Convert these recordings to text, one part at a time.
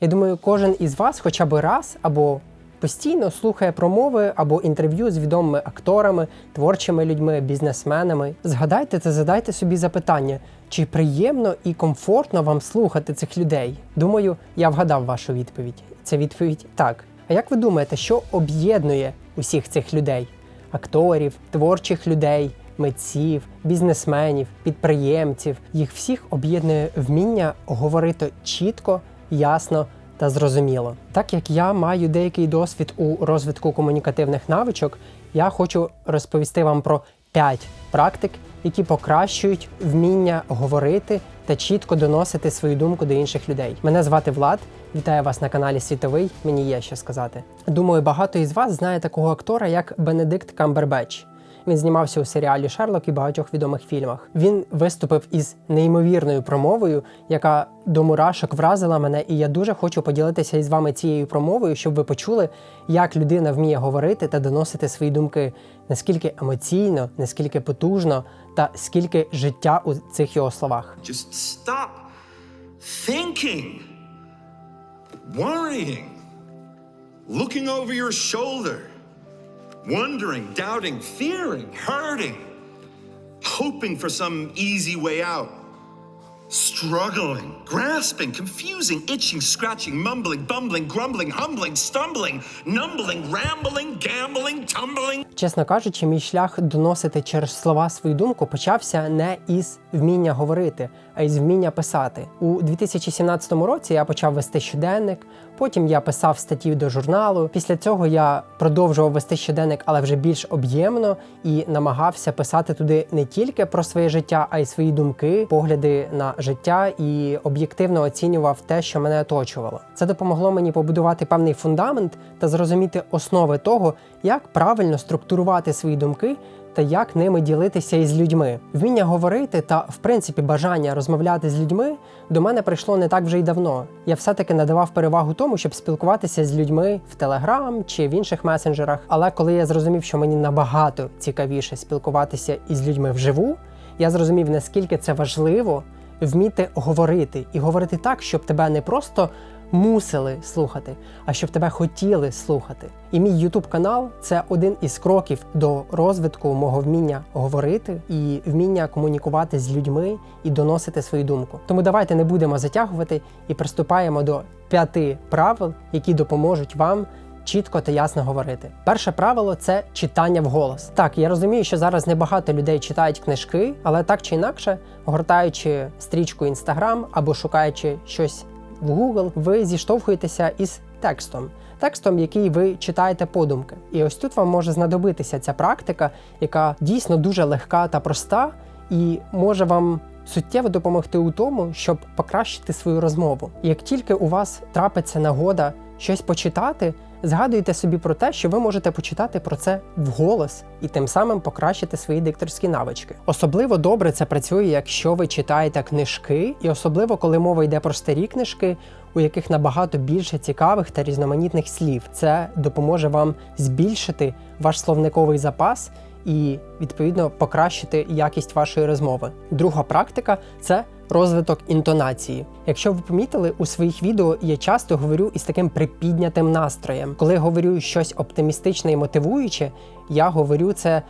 Я думаю, кожен із вас хоча б раз або постійно слухає промови або інтерв'ю з відомими акторами, творчими людьми, бізнесменами. Згадайте та задайте собі запитання, чи приємно і комфортно вам слухати цих людей. Думаю, я вгадав вашу відповідь. Це відповідь так. А як ви думаєте, що об'єднує усіх цих людей? Акторів, творчих людей, митців, бізнесменів, підприємців. Їх всіх об'єднує вміння говорити чітко, ясно та зрозуміло. Так як я маю деякий досвід у розвитку комунікативних навичок, я хочу розповісти вам про 5 практик, які покращують вміння говорити та чітко доносити свою думку до інших людей. Мене звати Влад. Вітаю вас на каналі Світовий. Мені є що сказати. Думаю, багато із вас знає такого актора, як Бенедикт Камбербетч. Він знімався у серіалі Шерлок і багатьох відомих фільмах. Він виступив із неймовірною промовою, яка до мурашок вразила мене, і я дуже хочу поділитися із вами цією промовою, щоб ви почули, як людина вміє говорити та доносити свої думки, наскільки емоційно, наскільки потужно та скільки життя у цих його словах. Just stop thinking, worrying, looking over your shoulder, wondering, doubting, fearing, hurting, hoping for some easy way out, struggling, grasping, confusing, itching, scratching, mumbling, bumbling, grumbling, humbling, stumbling, numbling, rambling, gambling, tumbling. Чесно кажучи, мій шлях доносити через слова свою думку почався не із вміння говорити, а із вміння писати. У 2017 році я почав вести щоденник. Потім я писав статті до журналу. Після цього я продовжував вести щоденник, але вже більш об'ємно і намагався писати туди не тільки про своє життя, а й свої думки, погляди на життя і об'єктивно оцінював те, що мене оточувало. Це допомогло мені побудувати певний фундамент та зрозуміти основи того, як правильно структурувати свої думки та як ними ділитися із людьми. Вміння говорити та, в принципі, бажання розмовляти з людьми до мене прийшло не так вже й давно. Я все-таки надавав перевагу тому, щоб спілкуватися з людьми в Телеграм чи в інших месенджерах. Але коли я зрозумів, що мені набагато цікавіше спілкуватися із людьми вживу, я зрозумів, наскільки це важливо вміти говорити і говорити так, щоб тебе не просто мусили слухати, а щоб тебе хотіли слухати. І мій YouTube канал це один із кроків до розвитку мого вміння говорити і вміння комунікувати з людьми і доносити свою думку. Тому давайте не будемо затягувати і приступаємо до п'яти правил, які допоможуть вам. Чітко та ясно говорити. Перше правило це читання вголос. Так, я розумію, що зараз небагато людей читають книжки, але так чи інакше, гортаючи стрічку Instagram або шукаючи щось в Google, ви зіштовхуєтеся із текстом. Текстом, який ви читаєте подумки. І ось тут вам може знадобитися ця практика, яка дійсно дуже легка та проста, і може вам суттєво допомогти у тому, щоб покращити свою розмову. І як тільки у вас трапиться нагода щось почитати, згадуйте собі про те, що ви можете почитати про це вголос і тим самим покращити свої дикторські навички. Особливо добре це працює, якщо ви читаєте книжки, і особливо коли мова йде про старі книжки, у яких набагато більше цікавих та різноманітних слів. Це допоможе вам збільшити ваш словниковий запас і відповідно покращити якість вашої розмови. Друга практика це розвиток інтонації. Якщо ви помітили у своїх відео, я часто говорю із таким припіднятим настроєм. Коли говорю щось оптимістичне і мотивуюче, я говорю це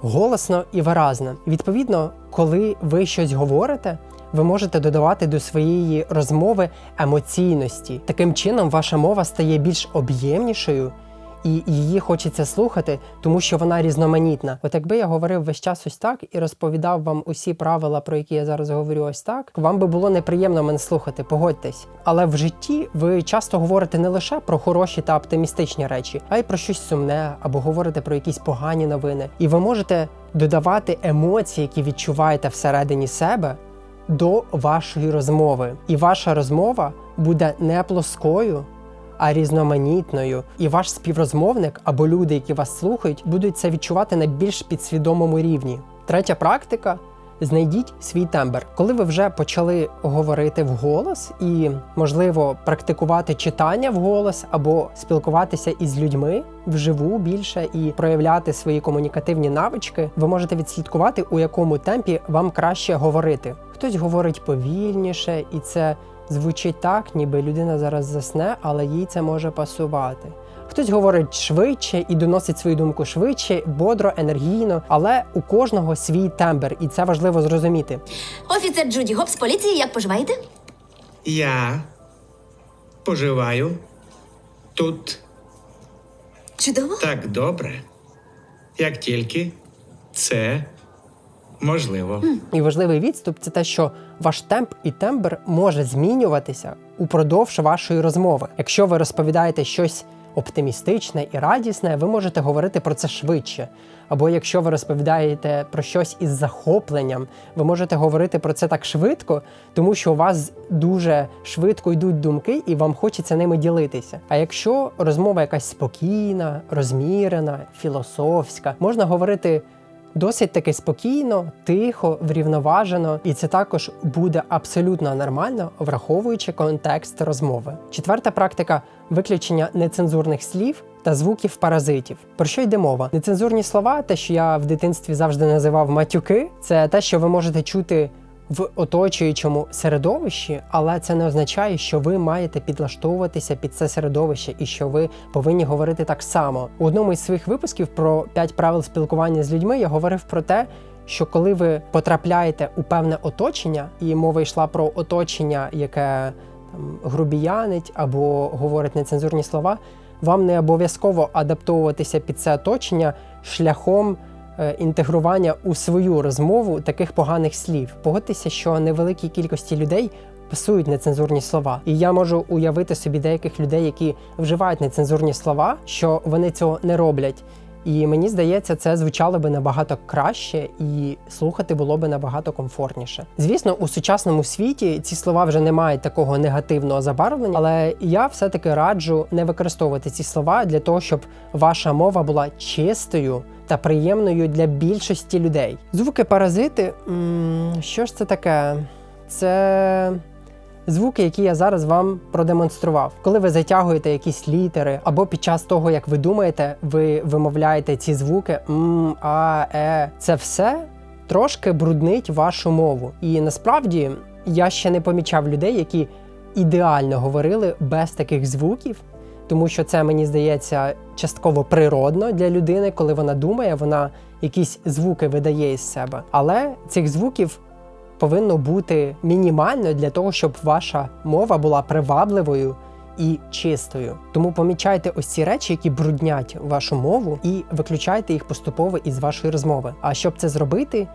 голосно і виразно. Відповідно, коли ви щось говорите. Ви можете додавати до своєї розмови емоційності. Таким чином, ваша мова стає більш об'ємнішою, і її хочеться слухати, тому що вона різноманітна. От якби я говорив весь час ось так і розповідав вам усі правила, про які я зараз говорю, ось так, вам би було неприємно мене слухати, погодьтесь. Але в житті ви часто говорите не лише про хороші та оптимістичні речі, а й про щось сумне або говорите про якісь погані новини. І ви можете додавати емоції, які відчуваєте всередині себе. До вашої розмови, і ваша розмова буде не плоскою, а різноманітною. І ваш співрозмовник або люди, які вас слухають, будуть це відчувати на більш підсвідомому рівні. Третя практика. Знайдіть свій тембр. Коли ви вже почали говорити вголос і, можливо, практикувати читання вголос або спілкуватися із людьми вживу більше і проявляти свої комунікативні навички, ви можете відслідкувати, у якому темпі вам краще говорити. Хтось говорить повільніше, і це звучить так, ніби людина зараз засне, але їй це може пасувати. Хтось говорить швидше і доносить свою думку швидше, бодро, енергійно, але у кожного свій тембр, і це важливо зрозуміти. Офіцер Джуді Гоп з поліції, як поживаєте? Я поживаю тут Чудово. так добре, як тільки це можливо. І важливий відступ це те, що ваш темп і тембр може змінюватися упродовж вашої розмови. Якщо ви розповідаєте щось оптимістичне і радісне, ви можете говорити про це швидше. Або якщо ви розповідаєте про щось із захопленням, ви можете говорити про це так швидко, тому що у вас дуже швидко йдуть думки, і вам хочеться ними ділитися. А якщо розмова якась спокійна, розмірена, філософська, можна говорити досить таки спокійно, тихо, врівноважено, і це також буде абсолютно нормально, враховуючи контекст розмови. Четверта практика виключення нецензурних слів. Та звуків паразитів. Про що йде мова? Нецензурні слова, те, що я в дитинстві завжди називав матюки, це те, що ви можете чути в оточуючому середовищі, але це не означає, що ви маєте підлаштовуватися під це середовище і що ви повинні говорити так само. У одному із своїх випусків про 5 правил спілкування з людьми я говорив про те, що коли ви потрапляєте у певне оточення, і мова йшла про оточення, яке там грубіянить або говорить нецензурні слова, вам не обов'язково адаптовуватися під це оточення шляхом інтегрування у свою розмову таких поганих слів. Погодьтеся, що невеликій кількості людей пасують нецензурні слова. І я можу уявити собі деяких людей, які вживають нецензурні слова, що вони цього не роблять. І мені здається, це звучало би набагато краще і слухати було би набагато комфортніше. Звісно, у сучасному світі ці слова вже не мають такого негативного забарвлення, але я все-таки раджу не використовувати ці слова для того, щоб ваша мова була чистою та приємною для більшості людей. Звуки паразити, м, що ж це таке? Це звуки, які я зараз вам продемонстрував. Коли ви затягуєте якісь літери, або під час того, як ви думаєте, ви вимовляєте ці звуки м, а, е, це все трошки бруднить вашу мову. І насправді я ще не помічав людей, які ідеально говорили без таких звуків. Тому що це мені здається частково природно для людини, коли вона думає, вона якісь звуки видає із себе. Але цих звуків повинно бути мінімально для того, щоб ваша мова була привабливою і чистою. Тому помічайте ось ці речі, які бруднять вашу мову, і виключайте їх поступово із вашої розмови. А щоб це зробити,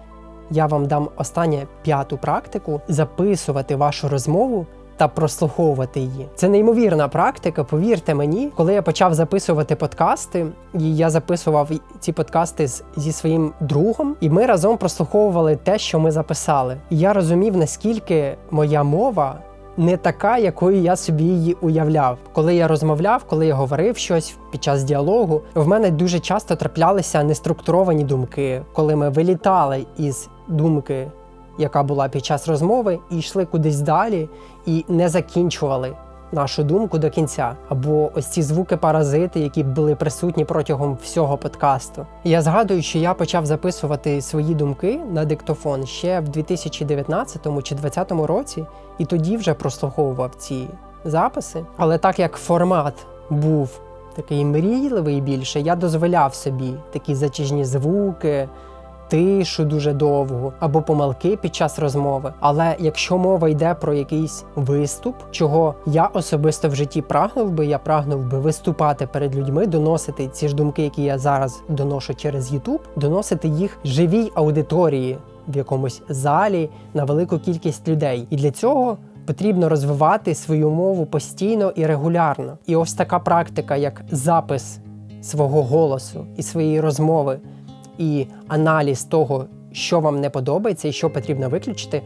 я вам дам останнє п'яту практику записувати вашу розмову. Та прослуховувати її. Це неймовірна практика, повірте мені, коли я почав записувати подкасти, і я записував ці подкасти з, зі своїм другом, і ми разом прослуховували те, що ми записали. І я розумів, наскільки моя мова не така, якою я собі її уявляв. Коли я розмовляв, коли я говорив щось під час діалогу, в мене дуже часто траплялися неструктуровані думки, коли ми вилітали із думки яка була під час розмови, і йшли кудись далі і не закінчували нашу думку до кінця. Або ось ці звуки-паразити, які були присутні протягом всього подкасту. Я згадую, що я почав записувати свої думки на диктофон ще в 2019 чи 2020 році, і тоді вже прослуховував ці записи. Але так як формат був такий мрійливий більше, я дозволяв собі такі затяжні звуки тишу дуже довго або помилки під час розмови. Але якщо мова йде про якийсь виступ, чого я особисто в житті прагнув би, я прагнув би виступати перед людьми, доносити ці ж думки, які я зараз доношу через YouTube, доносити їх живій аудиторії в якомусь залі на велику кількість людей. І для цього. Потрібно розвивати свою мову постійно і регулярно. І ось така практика, як запис свого голосу і своєї розмови і аналіз того, що вам не подобається і що потрібно виключити,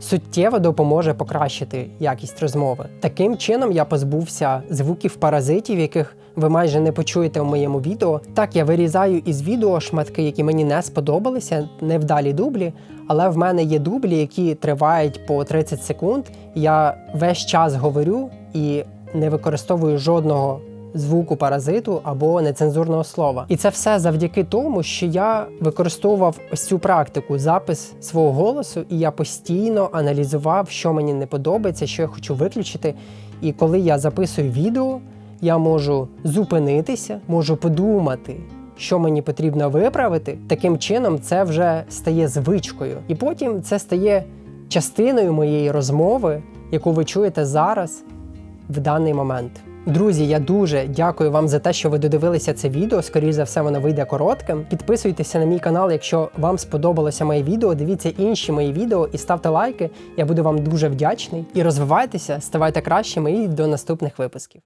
суттєво допоможе покращити якість розмови. Таким чином я позбувся звуків паразитів, яких ви майже не почуєте в моєму відео. Так, я вирізаю із відео шматки, які мені не сподобалися, невдалі дублі. Але в мене є дублі, які тривають по 30 секунд. Я весь час говорю і не використовую жодного звуку паразиту або нецензурного слова. І це все завдяки тому, що я використовував ось цю практику, запис свого голосу, і я постійно аналізував, що мені не подобається, що я хочу виключити. І коли я записую відео, я можу зупинитися, можу подумати, що мені потрібно виправити. Таким чином, це вже стає звичкою. І потім це стає частиною моєї розмови, яку ви чуєте зараз в даний момент. Друзі, я дуже дякую вам за те, що ви додивилися це відео. Скоріше за все, воно вийде коротким. Підписуйтеся на мій канал, якщо вам сподобалося моє відео. Дивіться інші мої відео і ставте лайки. Я буду вам дуже вдячний. І розвивайтеся, ставайте кращими і до наступних випусків.